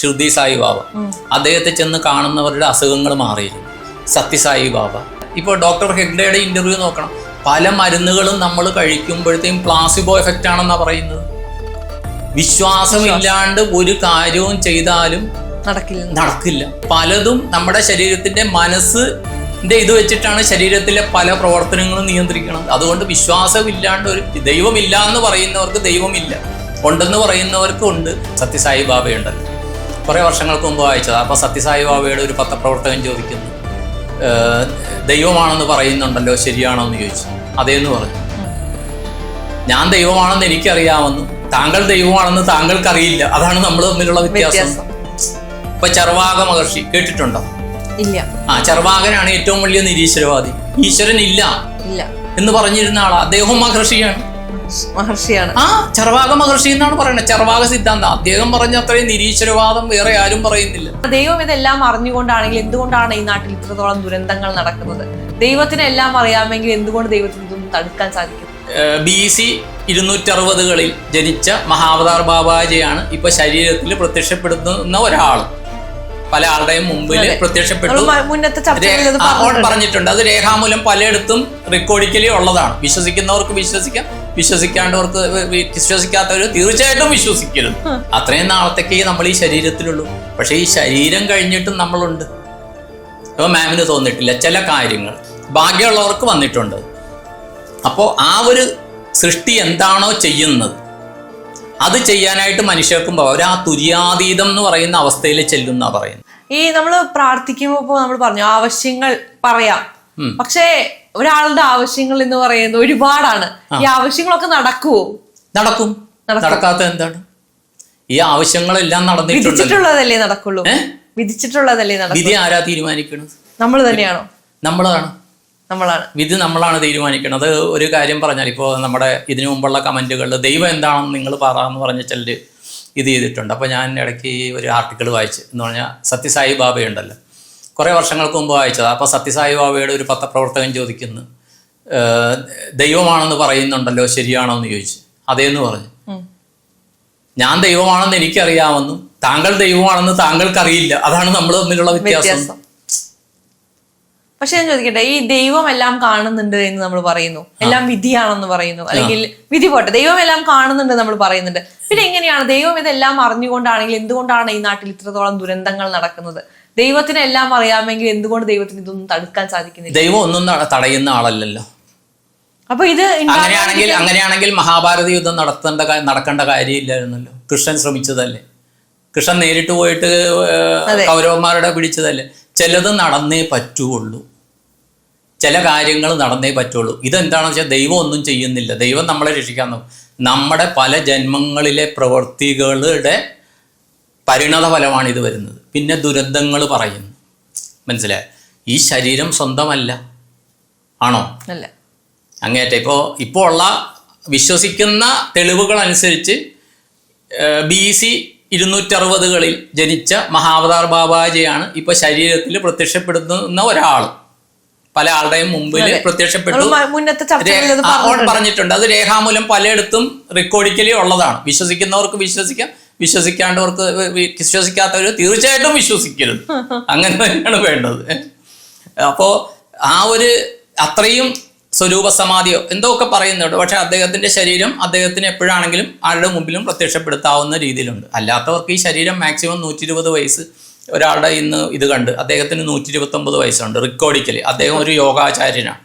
ഷിർദി സായി ബാബ അദ്ദേഹത്തെ ചെന്ന് കാണുന്നവരുടെ അസുഖങ്ങൾ മാറിയിരുന്നു. സത്യസായി ബാബ ഇപ്പോൾ ഡോക്ടർ ഹെഗ്ഡയുടെ ഇന്റർവ്യൂ നോക്കണം. പല മരുന്നുകളും നമ്മൾ കഴിക്കുമ്പോഴത്തേക്കും പ്ലാസിബോ എഫക്റ്റ് ആണെന്നാണ് പറയുന്നത്. വിശ്വാസമില്ലാണ്ട് ഒരു കാര്യവും ചെയ്താലും നടക്കില്ല. നടക്കില്ല. പലതും നമ്മുടെ ശരീരത്തിന്റെ മനസ്സ് ഇത് വെച്ചിട്ടാണ് ശരീരത്തിലെ പല പ്രവർത്തനങ്ങളും നിയന്ത്രിക്കണം അതുകൊണ്ട് വിശ്വാസമില്ലാണ്ട് ഒരു ദൈവമില്ല എന്ന് പറയുന്നവർക്ക് ദൈവമില്ല. ഉണ്ടെന്ന് പറയുന്നവർക്ക് ഉണ്ട്. സത്യസായി ബാബയുണ്ടല്ലോ കുറേ വർഷങ്ങൾക്ക് മുമ്പ് വായിച്ചത്. അപ്പോൾ സത്യസായി ബാബയുടെ ഒരു പത്രപ്രവർത്തകൻ ചോദിക്കുന്നു "ഏഹ്, ദൈവമാണെന്ന് പറയുന്നുണ്ടല്ലോ ശരിയാണോ എന്ന് ചോദിച്ചു. അതേന്ന് പറഞ്ഞു. ഞാൻ ദൈവമാണെന്ന് എനിക്കറിയാമെന്നും താങ്കൾ ദൈവമാണെന്ന് താങ്കൾക്കറിയില്ല. അതാണ് നമ്മൾ തമ്മിലുള്ള വ്യത്യാസം. ഇപ്പൊ ചർവാക മഹർഷി കേട്ടിട്ടുണ്ടോ? ഇല്ല. ആ ചർവാകനാണ് ഏറ്റവും വലിയ നിരീശ്വരവാദി. ഈശ്വരൻ ഇല്ല ഇല്ല. എന്ന് പറഞ്ഞിരുന്ന ആളാ. അദ്ദേഹം മഹർഷിയാണ്. മഹർഷിയാണ്. ആ ചർവാക മഹർഷി എന്നാണ് പറയുന്നത്. ചർവാക സിദ്ധാന്തം. അദ്ദേഹം പറഞ്ഞ അത്രയും നിരീശ്വരവാദം വേറെ ആരും പറയുന്നില്ല. ദൈവം ഇതെല്ലാം അറിഞ്ഞുകൊണ്ടാണെങ്കിൽ എന്തുകൊണ്ടാണ് ഈ നാട്ടിൽ ഇത്രത്തോളം ദുരന്തങ്ങൾ നടക്കുന്നത്? ദൈവത്തിന് എല്ലാം അറിയാമെങ്കിൽ എന്തുകൊണ്ട് ദൈവത്തിന് ഇതൊന്നും തടുക്കാൻ സാധിക്കും? ബി സി ഇരുന്നൂറ്ററുപതുകളിൽ ജനിച്ച മഹാവതാർ ബാബാജിയാണ് ഇപ്പൊ ശരീരത്തിൽ പ്രത്യക്ഷപ്പെടുന്ന ഒരാൾ. പല ആളുടെയും മുമ്പിൽ പ്രത്യക്ഷപ്പെട്ടു. പറഞ്ഞിട്ടുണ്ട്. അത് രേഖാമൂലം പലയിടത്തും റെക്കോർഡിക്കലി ഉള്ളതാണ്. വിശ്വസിക്കുന്നവർക്ക് വിശ്വസിക്കാം. വിശ്വസിക്കാണ്ടവർക്ക് വിശ്വസിക്കാത്തവർ തീർച്ചയായിട്ടും വിശ്വസിക്കരുത് അത്രയും നാളത്തേക്കേ നമ്മൾ ഈ ശരീരത്തിലുള്ളൂ. പക്ഷെ ഈ ശരീരം കഴിഞ്ഞിട്ടും നമ്മളുണ്ട്. അപ്പൊ മാമിന് തോന്നിയിട്ടില്ല ചില കാര്യങ്ങൾ. ഭാഗ്യമുള്ളവർക്ക് വന്നിട്ടുണ്ട്. അപ്പോൾ ആ ഒരു സൃഷ്ടി എന്താണോ ചെയ്യുന്നത് അത് ചെയ്യാനായിട്ട് മനുഷ്യർക്കും. അവർ ആ തുര്യാതീതം എന്ന് പറയുന്ന അവസ്ഥയിൽ ചെല്ലുന്ന പറയുന്നത്. ഈ നമ്മൾ പ്രാർത്ഥിക്കുമ്പോൾ നമ്മൾ പറഞ്ഞു ആവശ്യങ്ങൾ പറയാം. പക്ഷേ ഒരാളുടെ ആവശ്യങ്ങൾ എന്ന് പറയുന്നത് ഒരുപാടാണ്. ഈ ആവശ്യങ്ങളൊക്കെ നടക്കുവോ? നടക്കും. നടക്കും. നടക്കാത്ത എന്താണ്? ഈ ആവശ്യങ്ങളെല്ലാം നടന്നിട്ടുള്ളതല്ലേ നടക്കുള്ളൂ? വിധിച്ചിട്ടുള്ളതല്ലേ വിധി ആരാ തീരുമാനിക്കുന്നത് നമ്മൾ തന്നെയാണോ? നമ്മളാണ്. നമ്മളാണ്. വിധി നമ്മളാണ് തീരുമാനിക്കുന്നത് ഒരു കാര്യം പറഞ്ഞാൽ ഇപ്പോൾ നമ്മുടെ ഇതിനു മുമ്പുള്ള കമന്റുകളിൽ ദൈവം എന്താണെന്ന് നിങ്ങൾ പറ എന്ന് പറഞ്ഞ ചിലർ ഇത് ചെയ്തിട്ടുണ്ട്. അപ്പോൾ ഞാൻ ഇടയ്ക്ക് ഒരു ആർട്ടിക്കിൾ വായിച്ച് എന്ന് പറഞ്ഞാൽ സത്യസായി ബാബയുണ്ടല്ലോ. കുറേ വർഷങ്ങൾക്ക് മുമ്പ് വായിച്ചത്. അപ്പോൾ സത്യസായി ബാബയുടെ ഒരു പത്രപ്രവർത്തകൻ ചോദിക്കുന്നു "ഏഹ്, ദൈവമാണെന്ന് പറയുന്നുണ്ടല്ലോ ശരിയാണോ എന്ന് ചോദിച്ചു. അതേന്ന് പറഞ്ഞു. ഞാൻ ദൈവമാണെന്ന് എനിക്കറിയാമെന്നും താങ്കൾ ദൈവമാണെന്ന് താങ്കൾക്കറിയില്ല. അതാണ് നമ്മൾ തമ്മിലുള്ള വ്യത്യാസം. വ്യത്യാസം. പക്ഷെ ഞാൻ ചോദിക്കട്ടെ ഈ ദൈവം എല്ലാം കാണുന്നുണ്ട് എന്ന് നമ്മൾ പറയുന്നു. എല്ലാം വിധിയാണെന്ന് പറയുന്നു. അല്ലെങ്കിൽ വിധി പോട്ടെ ദൈവം എല്ലാം കാണുന്നുണ്ട് നമ്മൾ പറയുന്നുണ്ട്. പിന്നെ എങ്ങനെയാണ്? ദൈവം ഇതെല്ലാം അറിഞ്ഞുകൊണ്ടാണെങ്കിൽ എന്തുകൊണ്ടാണ് ഈ നാട്ടിൽ ഇത്രത്തോളം ദുരന്തങ്ങൾ നടക്കുന്നത്? ദൈവത്തിന് എല്ലാം അറിയാമെങ്കിൽ എന്തുകൊണ്ട് ദൈവത്തിന് ഇതൊന്നും തടുക്കാൻ സാധിക്കുന്നില്ല? ദൈവം ഒന്നും തടയുന്ന ആളല്ലല്ലോ. അപ്പൊ ഇത് അങ്ങനെയാണെങ്കിൽ അങ്ങനെയാണെങ്കിൽ മഹാഭാരത യുദ്ധം നടത്തേണ്ട നടക്കേണ്ട കാര്യമില്ലായിരുന്നല്ലോ. കൃഷ്ണൻ ശ്രമിച്ചതല്ലേ. കൃഷ്ണൻ നേരിട്ട് പോയിട്ട്. കൗരവന്മാരുടെ പിടിച്ചതല്ലേ. ചിലത് നടന്നേ പറ്റുള്ളൂ. ചില കാര്യങ്ങൾ നടന്നേ പറ്റുള്ളൂ. ഇതെന്താണെന്ന് വെച്ചാൽ ദൈവം ഒന്നും ചെയ്യുന്നില്ല. ദൈവം നമ്മളെ രക്ഷിക്കാൻ നോക്കും. നമ്മുടെ പല ജന്മങ്ങളിലെ പ്രവൃത്തികളുടെ പരിണത ഫലമാണ് ഇത് വരുന്നത്. പിന്നെ ദുരന്തങ്ങൾ പറയുന്നു മനസ്സിലായി? ഈ ശരീരം സ്വന്തമല്ല. ആണോ? അല്ല. അങ്ങേറ്റ ഇപ്പോൾ ഇപ്പോൾ ഉള്ള വിശ്വസിക്കുന്ന തെളിവുകൾ അനുസരിച്ച് ബി സി ഇരുന്നൂറ്ററുപതുകളിൽ ജനിച്ച മഹാവതാർ ബാബാജിയാണ് ഇപ്പോൾ ശരീരത്തിൽ പ്രത്യക്ഷപ്പെടുന്ന ഒരാൾ പല ആളുടെയും മുമ്പിൽ പ്രത്യക്ഷപ്പെട്ടു. പറഞ്ഞിട്ടുണ്ട്. അത് രേഖാമൂലം പലയിടത്തും റെക്കോർഡിക്കലി ഉള്ളതാണ്. വിശ്വസിക്കുന്നവർക്ക് വിശ്വസിക്കാം. വിശ്വസിക്കാണ്ടവർക്ക് വിശ്വസിക്കാത്തവർ തീർച്ചയായിട്ടും വിശ്വസിക്കരുത്. അങ്ങനെ തന്നെയാണ് വേണ്ടത്. അപ്പോൾ ആ ഒരു അത്രയും സ്വരൂപ സമാധിയോ എന്തോ ഒക്കെ പറയുന്നുണ്ട്. പക്ഷെ അദ്ദേഹത്തിന്റെ ശരീരം അദ്ദേഹത്തിന് എപ്പോഴാണെങ്കിലും ആരുടെ മുമ്പിലും പ്രത്യക്ഷപ്പെടുത്താവുന്ന രീതിയിലുണ്ട്. അല്ലാത്തവർക്ക് ഈ ശരീരം മാക്സിമം നൂറ്റി ഇരുപത് വയസ്സ് ഒരാളുടെ ഇന്ന് ഇത് കണ്ട് അദ്ദേഹത്തിന് നൂറ്റി ഇരുപത്തൊമ്പത് വയസ്സുണ്ട് റെക്കോർഡിക്കലി. അദ്ദേഹം ഒരു യോഗാചാര്യനാണ്.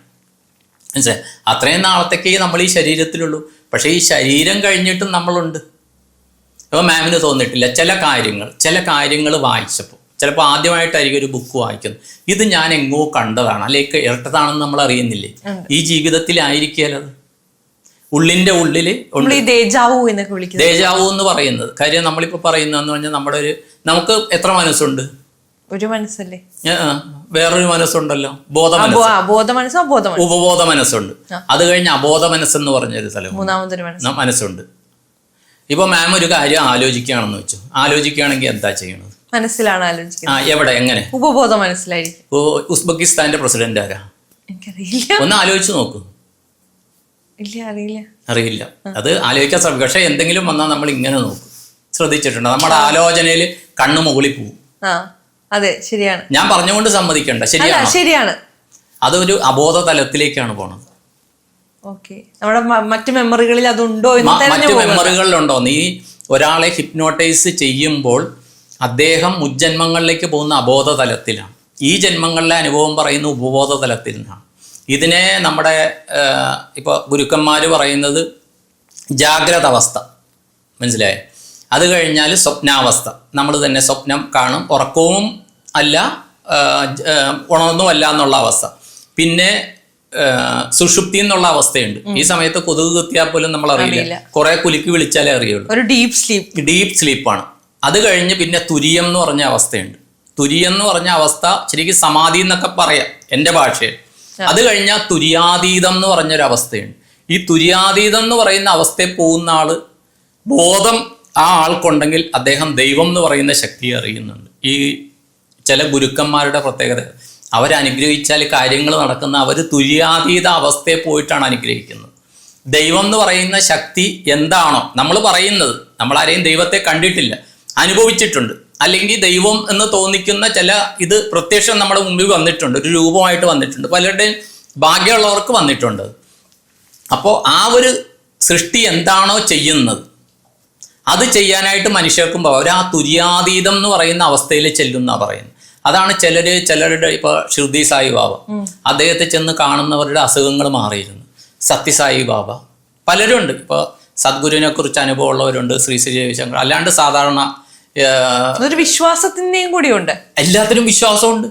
മനസ്സിലായി? അത്രയും നാളത്തേക്കേ നമ്മൾ ഈ ശരീരത്തിലുള്ളൂ. പക്ഷേ ഈ ശരീരം കഴിഞ്ഞിട്ടും നമ്മളുണ്ട്. അപ്പോൾ മാമിന് തോന്നിയിട്ടില്ല. ചില കാര്യങ്ങൾ ചില കാര്യങ്ങൾ വായിച്ചപ്പോൾ ചിലപ്പോൾ ആദ്യമായിട്ടായിരിക്കും ഒരു ബുക്ക് വായിക്കുന്നത്. ഇത് ഞാൻ എങ്ങോ കണ്ടതാണ്. അല്ലെങ്കിൽ ഇരട്ടതാണെന്ന് നമ്മൾ അറിയുന്നില്ലേ? ഈ ജീവിതത്തിലായിരിക്കലത് ഉള്ളിന്റെ ഉള്ളിൽ ദേജാവു എന്ന് പറയുന്നത്. കാര്യം നമ്മളിപ്പോൾ പറയുന്നതെന്ന് പറഞ്ഞാൽ നമ്മുടെ ഒരു നമുക്ക് എത്ര മനസ്സുണ്ട്? ഒരു മനസ്സല്ലേ? വേറൊരു മനസ്സുണ്ടല്ലോ. ബോധ മനസ്സ് ഉപബോധ മനസ്സുണ്ട് അത് കഴിഞ്ഞ് അബോധ മനസ്സെന്ന് പറഞ്ഞൊരു സ്ഥലം മൂന്നാമതൊരു മനസ്സുണ്ട്. ഇപ്പോൾ മാം ഒരു കാര്യം ആലോചിക്കുകയാണെന്ന് വെച്ചു. ആലോചിക്കുകയാണെങ്കിൽ എന്താ ചെയ്യണത്? മനസ്സിലാണ് ആ ആലോചിക്കുന്നത് എവിടെ? എങ്ങനെ? ഉപബോധം മനസ്സിലായിരിക്കും. ഉസ്ബെക്കിസ്ഥാന്റെ പ്രസിഡന്റ് ആരാ? എനിക്കറിയില്ല. ഒന്ന് ആലോചിച്ച് നോക്കൂ. ഇല്ല അറിയില്ല. അറിയില്ല. അത് ആലോചിക്കാൻ ശ്രമിക്കും. പക്ഷെ എന്തെങ്കിലും വന്നാൽ നമ്മൾ ഇങ്ങനെ നോക്കും. ശ്രദ്ധിച്ചിട്ടുണ്ട്? നമ്മുടെ ആലോചനയിൽ കണ്ണു മുകളിൽ പോകും ആ അതെ ശരിയാണ്. ഞാൻ പറഞ്ഞുകൊണ്ട് സമ്മതിക്കണ്ട. ശരിയാണ്? ശരിയാണ്. അതൊരു അബോധ തലത്തിലേക്കാണ് പോണത്. ഓക്കെ നമ്മുടെ മറ്റു മെമ്മറികളിൽ അതുണ്ടോ മറ്റു മെമ്മറികളിലുണ്ടോ? നീ ഒരാളെ ഹിപ്നോട്ടൈസ് ചെയ്യുമ്പോൾ അദ്ദേഹം മുജ്ജന്മങ്ങളിലേക്ക് പോകുന്ന അബോധ തലത്തിലാണ് ഈ ജന്മങ്ങളിലെ അനുഭവം പറയുന്ന ഉപബോധ തലത്തിൽ നിന്നാണ് ഇതിനെ നമ്മുടെ ഇപ്പൊ ഗുരുക്കന്മാർ പറയുന്നത് ജാഗ്രത അവസ്ഥ മനസ്സിലായേ? അത് കഴിഞ്ഞാൽ സ്വപ്നാവസ്ഥ. നമ്മൾ തന്നെ സ്വപ്നം കാണും. ഉറക്കവും അല്ല ഉണർന്നും അല്ല എന്നുള്ള അവസ്ഥ. പിന്നെ സുഷുപ്തി എന്നുള്ള അവസ്ഥയുണ്ട്. ഈ സമയത്ത് കൊതുക് കുത്തിയാൽ പോലും നമ്മൾ അറിയില്ല. കുറെ കുലുക്കി വിളിച്ചാലേ അറിയുള്ളൂ. ഒരു ഡീപ് സ്ലീപ്പ് ഡീപ്പ് സ്ലീപ്പാണ് അത് കഴിഞ്ഞ് പിന്നെ തുര്യം എന്ന് പറഞ്ഞ അവസ്ഥയുണ്ട്. തുര്യം എന്ന് പറഞ്ഞ അവസ്ഥ ശരിക്കും സമാധി എന്നൊക്കെ പറയാം എന്റെ ഭാഷയിൽ. അത് കഴിഞ്ഞാൽ തുര്യാതീതം എന്ന് പറഞ്ഞൊരു അവസ്ഥയുണ്ട്. ഈ തുര്യാതീതം എന്ന് പറയുന്ന അവസ്ഥയിൽ പോകുന്ന ആൾ ബോധം ആ ആൾക്കുണ്ടെങ്കിൽ അദ്ദേഹം ദൈവം എന്ന് പറയുന്ന ശക്തിയെ അറിയുന്നുണ്ട്. ഈ ചില ഗുരുക്കന്മാരുടെ പ്രത്യേകത അവരനുഗ്രഹിച്ചാൽ കാര്യങ്ങൾ നടക്കുന്ന അവർ തുര്യാതീത അവസ്ഥയെ പോയിട്ടാണ് അനുഗ്രഹിക്കുന്നത്. ദൈവം എന്ന് പറയുന്ന ശക്തി എന്താണോ നമ്മൾ പറയുന്നത് നമ്മൾ ആരെയും ദൈവത്തെ കണ്ടിട്ടില്ല അനുഭവിച്ചിട്ടുണ്ട്. അല്ലെങ്കിൽ ദൈവം എന്ന് തോന്നിക്കുന്ന ചില ഇത് പ്രത്യക്ഷം നമ്മുടെ മുമ്പിൽ വന്നിട്ടുണ്ട് ഒരു രൂപമായിട്ട് വന്നിട്ടുണ്ട് പലരുടെയും ഭാഗ്യമുള്ളവർക്ക് വന്നിട്ടുണ്ട്. അപ്പോൾ ആ ഒരു സൃഷ്ടി എന്താണോ ചെയ്യുന്നത് അത് ചെയ്യാനായിട്ട് മനുഷ്യർക്കും അവർ ആ തുര്യാതീതം എന്ന് പറയുന്ന അവസ്ഥയിൽ ചെല്ലുന്ന പറയുന്നത്. അതാണ് ചിലര് ചിലരുടെ ഇപ്പൊ ശ്രുതി സായി ബാബ അദ്ദേഹത്തെ ചെന്ന് കാണുന്നവരുടെ അസുഖങ്ങൾ മാറിയിരുന്നു. സത്യസായി ബാബ. പലരും ഉണ്ട് ഇപ്പൊ സദ്ഗുരുവിനെ കുറിച്ച് അനുഭവമുള്ളവരുണ്ട് ശ്രീ ശ്രീ രവിശങ്കർ. അല്ലാണ്ട് സാധാരണ ഒരു വിശ്വാസത്തിന്റെയും കൂടി ഉണ്ട് എല്ലാത്തിനും വിശ്വാസമുണ്ട്.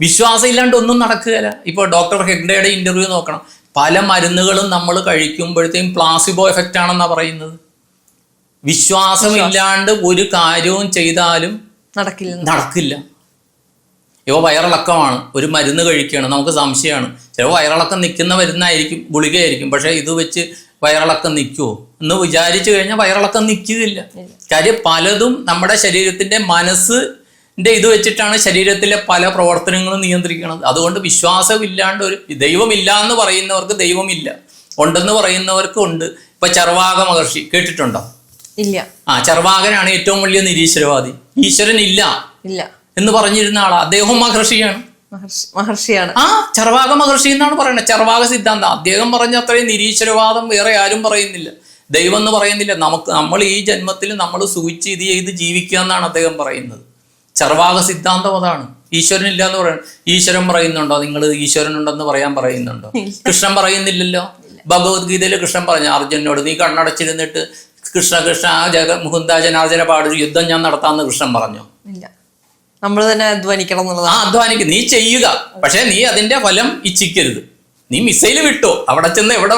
വിശ്വാസം ഇല്ലാണ്ട് ഒന്നും നടക്കുകയില്ല. ഇപ്പോൾ ഡോക്ടർ ഹെഗ്ഡയുടെ ഇന്റർവ്യൂ നോക്കണം. പല മരുന്നുകളും നമ്മൾ കഴിക്കുമ്പോഴത്തേക്കും പ്ലാസിബോ എഫക്റ്റ് ആണെന്നാണ് പറയുന്നത്. വിശ്വാസമില്ലാണ്ട് ഒരു കാര്യവും ചെയ്താലും നടക്കില്ല. നടക്കില്ല. ഇവ വയറിളക്കമാണ്. ഒരു മരുന്ന് കഴിക്കുകയാണ് നമുക്ക് സംശയമാണ്. ചിലപ്പോൾ വയറിളക്കം നിൽക്കുന്ന മരുന്നായിരിക്കും ഗുളികയായിരിക്കും. പക്ഷേ ഇത് വെച്ച് വയറിളക്കം നിൽക്കുമോ എന്ന് വിചാരിച്ചു കഴിഞ്ഞാൽ വയറിളക്കം നിൽക്കുകയില്ല. കാര്യം പലതും നമ്മുടെ ശരീരത്തിന്റെ മനസ്സിന്റെ ഇത് വെച്ചിട്ടാണ് ശരീരത്തിലെ പല പ്രവർത്തനങ്ങളും നിയന്ത്രിക്കുന്നത്. അതുകൊണ്ട് വിശ്വാസമില്ലാണ്ട് ഒരു ദൈവമില്ല എന്ന് പറയുന്നവർക്ക് ദൈവമില്ല. ഉണ്ടെന്ന് പറയുന്നവർക്ക് ഉണ്ട്. ഇപ്പൊ ചർവാക മഹർഷി കേട്ടിട്ടുണ്ടോ? ഇല്ല. ആ ചർവാകനാണ് ഏറ്റവും വലിയ നിരീശ്വരവാദി. ഈശ്വരൻ ഇല്ല ഇല്ല. എന്ന് പറഞ്ഞിരുന്ന ആളാ. അദ്ദേഹം മഹർഷിയാണ്. മഹർഷിയാണ്. ആ ചർവാക മഹർഷി എന്നാണ് പറയുന്നത് ചർവാക സിദ്ധാന്തം. അദ്ദേഹം പറഞ്ഞ അത്രയും നിരീശ്വരവാദം വേറെ ആരും പറയുന്നില്ല. ദൈവം എന്ന് പറയുന്നില്ല. നമുക്ക് നമ്മൾ ഈ ജന്മത്തിൽ നമ്മൾ സൂചിച്ച് ഇത് ചെയ്ത് ജീവിക്കുക എന്നാണ് അദ്ദേഹം പറയുന്നത്. ചർവാക സിദ്ധാന്തം അതാണ്. ഈശ്വരൻ ഇല്ല എന്ന് പറയുന്നത് ഈശ്വരൻ പറയുന്നുണ്ടോ? നിങ്ങൾ ഈശ്വരൻ ഉണ്ടെന്ന് പറയാൻ പറയുന്നുണ്ടോ? കൃഷ്ണൻ പറയുന്നില്ലല്ലോ. ഭഗവത്ഗീതയിൽ കൃഷ്ണൻ പറഞ്ഞു അർജുനോട് നീ കണ്ണടച്ചിരുന്നിട്ട് കൃഷ്ണ കൃഷ്ണ ആ ജഗ മുകുന്ദ ജനാർജന പാടൊരു യുദ്ധം ഞാൻ നടത്താമെന്ന് കൃഷ്ണൻ പറഞ്ഞു. നമ്മൾ തന്നെ അധ്വാനിക്കണം ആ എന്നുള്ളതാണ് അധ്വാനിക്ക്. നീ ചെയ്യുക. പക്ഷെ നീ അതിന്റെ ഫലം ഇച്ഛിക്കരുത്. നീ മിസൈൽ വിട്ടോ. അവിടെ ചെന്ന് എവിടെ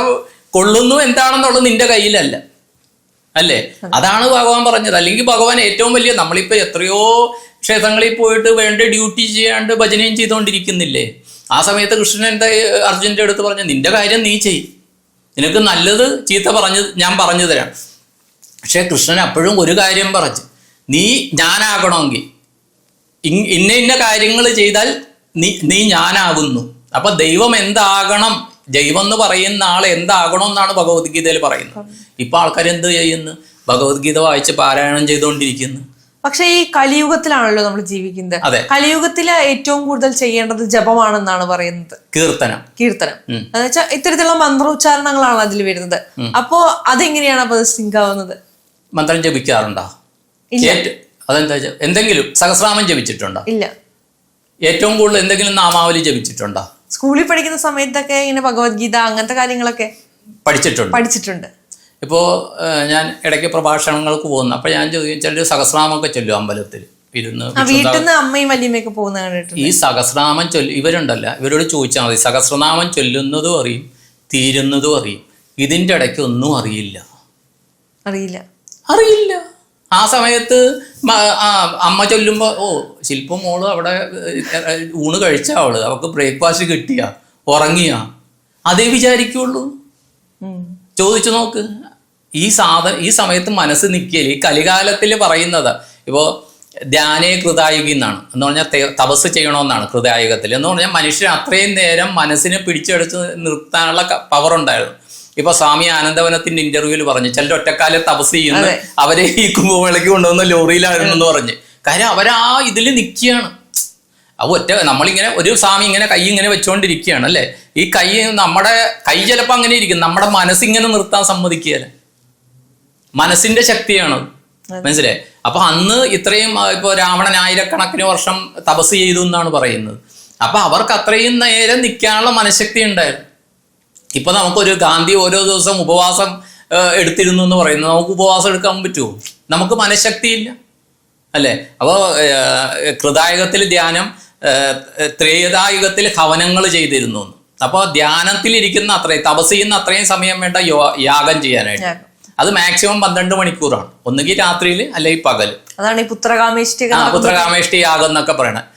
കൊള്ളുന്നു എന്താണെന്നുള്ളത് നിന്റെ കയ്യിലല്ല. അല്ലേ? അതാണ് ഭഗവാൻ പറഞ്ഞത്. അല്ലെങ്കിൽ ഭഗവാൻ ഏറ്റവും വലിയ നമ്മളിപ്പോ എത്രയോ ക്ഷേത്രങ്ങളിൽ പോയിട്ട് വേണ്ട ഡ്യൂട്ടി ചെയ്യാണ്ട് ഭജനയും ചെയ്തുകൊണ്ടിരിക്കുന്നില്ലേ? ആ സമയത്ത് കൃഷ്ണൻ എന്താ അർജുന്റെ അടുത്ത് പറഞ്ഞു നിന്റെ കാര്യം നീ ചെയ്. നിനക്ക് നല്ലത് ചീത്ത പറഞ്ഞു ഞാൻ പറഞ്ഞു തരാം. പക്ഷെ കൃഷ്ണൻ അപ്പോഴും ഒരു കാര്യം പറഞ്ഞു നീ ഞാനാകണമെങ്കിൽ ഇന്ന ഇന്ന കാര്യങ്ങൾ ചെയ്താൽ നീ നീ ഞാനാകുന്നു. അപ്പൊ ദൈവം എന്താകണം? ദൈവം എന്ന് പറയുന്ന ആൾ എന്താകണം എന്നാണ് ഭഗവത്ഗീതയിൽ പറയുന്നത്. ഇപ്പൊ ആൾക്കാർ എന്ത് ചെയ്യുന്നു? ഭഗവത്ഗീത വായിച്ച് പാരായണം ചെയ്തുകൊണ്ടിരിക്കുന്നു. പക്ഷെ ഈ കലിയുഗത്തിലാണല്ലോ നമ്മൾ ജീവിക്കുന്നത്. അതെ. കലിയുഗത്തിൽ ഏറ്റവും കൂടുതൽ ചെയ്യേണ്ടത് ജപമാണെന്നാണ് പറയുന്നത്. കീർത്തനം. കീർത്തനം. എന്ന് വെച്ചാൽ ഇത്തരത്തിലുള്ള മന്ത്രോച്ചാരണങ്ങളാണ് അതിൽ വരുന്നത്. അപ്പോ അതെങ്ങനെയാണ് അപ്പൊ സിങ്ക് ആവുന്നത്? മന്ത്രം ജപിക്കാറുണ്ടോ? അതെന്താ എന്തെങ്കിലും സഹസ്രാമം ജപിച്ചിട്ടുണ്ടോ? ഇല്ല. ഏറ്റവും കൂടുതൽ എന്തെങ്കിലും നാമാവലി ജപിച്ചിട്ടുണ്ടോ? സ്കൂളിൽ പഠിക്കുന്ന സമയത്തൊക്കെ ഇങ്ങനെ ഭഗവത്ഗീത അങ്ങനത്തെ കാര്യങ്ങളൊക്കെ പഠിച്ചിട്ടുണ്ട്. പഠിച്ചിട്ടുണ്ട്. ഇപ്പോൾ ഞാൻ ഇടയ്ക്ക് പ്രഭാഷണങ്ങൾക്ക് പോകുന്നു. അപ്പോൾ ഞാൻ ചിലർ സഹസ്രാമൊക്കെ ചൊല്ലും അമ്പലത്തിൽ. ഇരുന്ന് വീട്ടിൽ നിന്ന് അമ്മയും വല്യമ്മയൊക്കെ പോകുന്ന കണ്ടിട്ടുണ്ട്. ഈ സഹസ്രനാമം ചൊല്ലി ഇവരുണ്ടല്ല ഇവരോട് ചോദിച്ചാൽ മതി. സഹസ്രനാമം ചൊല്ലുന്നതും അറിയും തീരുന്നതും അറിയും. ഇതിന്റെ ഇടയ്ക്ക് ഒന്നും അറിയില്ല. അറിയില്ല. അറിയില്ല. ആ സമയത്ത് ആ അമ്മ ചൊല്ലുമ്പോൾ ഓ ശില്പം മോൾ അവിടെ ഊണ് കഴിച്ച അവൾ. അവൾക്ക് ബ്രേക്ക്ഫാസ്റ്റ് കിട്ടിയ ഉറങ്ങിയ. അതേ വിചാരിക്കുള്ളൂ. ചോദിച്ചു നോക്ക്. ഈ സാധ ഈ സമയത്ത് മനസ്സ് നിൽക്കില്ല ഈ കലികാലത്തിൽ പറയുന്നത് ഇപ്പോൾ ധ്യാനേ കൃതായുഗി എന്നാണ്. എന്ന് പറഞ്ഞാൽ തപസ് ചെയ്യണമെന്നാണ് കൃതായുഗത്തിൽ എന്ന് പറഞ്ഞാൽ മനുഷ്യൻ അത്രയും നേരം മനസ്സിനെ പിടിച്ചെടുത്ത് നിർത്താനുള്ള പവർ ഉണ്ടായിരുന്നു. ഇപ്പൊ സ്വാമി ആനന്ദവനത്തിന്റെ ഇന്റർവ്യൂവിൽ പറഞ്ഞു ചിലർ ഒറ്റക്കാലെ തപസ് ചെയ്യുന്നു അവരെ ഈ കുംഭമേളയ്ക്ക് കൊണ്ടുവന്ന ലോറിയിലായിരുന്നു എന്ന് പറഞ്ഞു. കാര്യം അവരാ ഇതിൽ നിൽക്കുകയാണ്. അത് ഒറ്റ നമ്മളിങ്ങനെ ഒരു സ്വാമി ഇങ്ങനെ കൈ ഇങ്ങനെ വെച്ചുകൊണ്ടിരിക്കുകയാണ് അല്ലേ? ഈ കൈ നമ്മുടെ കൈ ചിലപ്പോ അങ്ങനെ ഇരിക്കും നമ്മുടെ മനസ്സിങ്ങനെ നിർത്താൻ സമ്മതിക്കുകയല്ല മനസ്സിന്റെ ശക്തിയാണ് മനസ്സിലായി? അപ്പൊ അന്ന് ഇത്രയും ഇപ്പൊ രാവണൻ ആയിരക്കണക്കിന് വർഷം തപസ് ചെയ്തു എന്നാണ് പറയുന്നത്. അപ്പൊ അവർക്ക് അത്രയും നേരം നിൽക്കാനുള്ള മനഃശക്തി ഉണ്ടായിരുന്നു. ഇപ്പൊ നമുക്കൊരു ഗാന്ധി ഓരോ ദിവസം ഉപവാസം എടുത്തിരുന്നു എന്ന് പറയുന്നത് നമുക്ക് ഉപവാസം എടുക്കാൻ പറ്റുമോ? നമുക്ക് മനഃശക്തിയില്ല. അല്ലേ? അപ്പോൾ കൃതായുഗത്തിൽ ധ്യാനം ത്രേതായുഗത്തിൽ ഹവനങ്ങൾ ചെയ്തിരുന്നു എന്ന്. അപ്പോൾ ധ്യാനത്തിലിരിക്കുന്ന അത്രയും തപസ് ചെയ്യുന്ന അത്രയും സമയം വേണ്ട യോ യാഗം ചെയ്യാനായിട്ട്. അത് മാക്സിമം പന്ത്രണ്ട് മണിക്കൂറാണ്. ഒന്നുകിൽ രാത്രിയിൽ അല്ലെങ്കിൽ പകൽ അതാണ് ഈ പുത്രകാമേഷ്ടി പുത്രകാമേഷ്ടി യാഗം എന്നൊക്കെ പറയണത്